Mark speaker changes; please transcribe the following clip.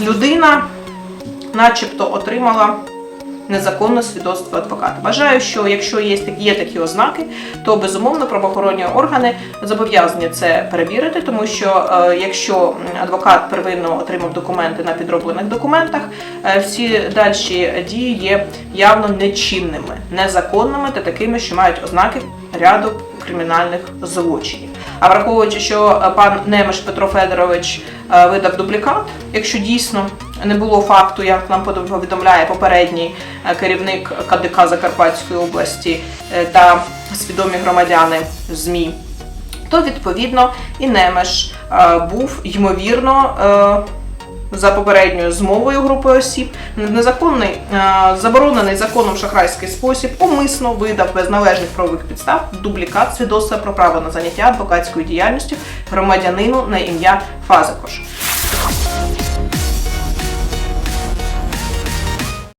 Speaker 1: Людина начебто отримала незаконне свідоцтво адвоката. Вважаю, що якщо є такі, є такі ознаки, то безумовно правоохоронні органи зобов'язані це перевірити, тому що е, якщо адвокат первинно отримав документи на підроблених документах, е, всі дальші дії є явно нечинними, незаконними та такими, що мають ознаки ряду кримінальних злочинів. А враховуючи, що е, пан Немеш Петро Федорович е, видав дублікат, якщо дійсно не було факту, як нам повідомляє попередній е, керівник КДК Закарпатської області та свідомі громадяни ЗМІ, то відповідно і Немеш був ймовірно. За попередньою змовою групи осіб незаконний е, заборонений законом шахрайський спосіб умисно видав без належних правових підстав дублікат свідоцтва про право на заняття адвокатською діяльністю громадянину на ім'я Фазикош.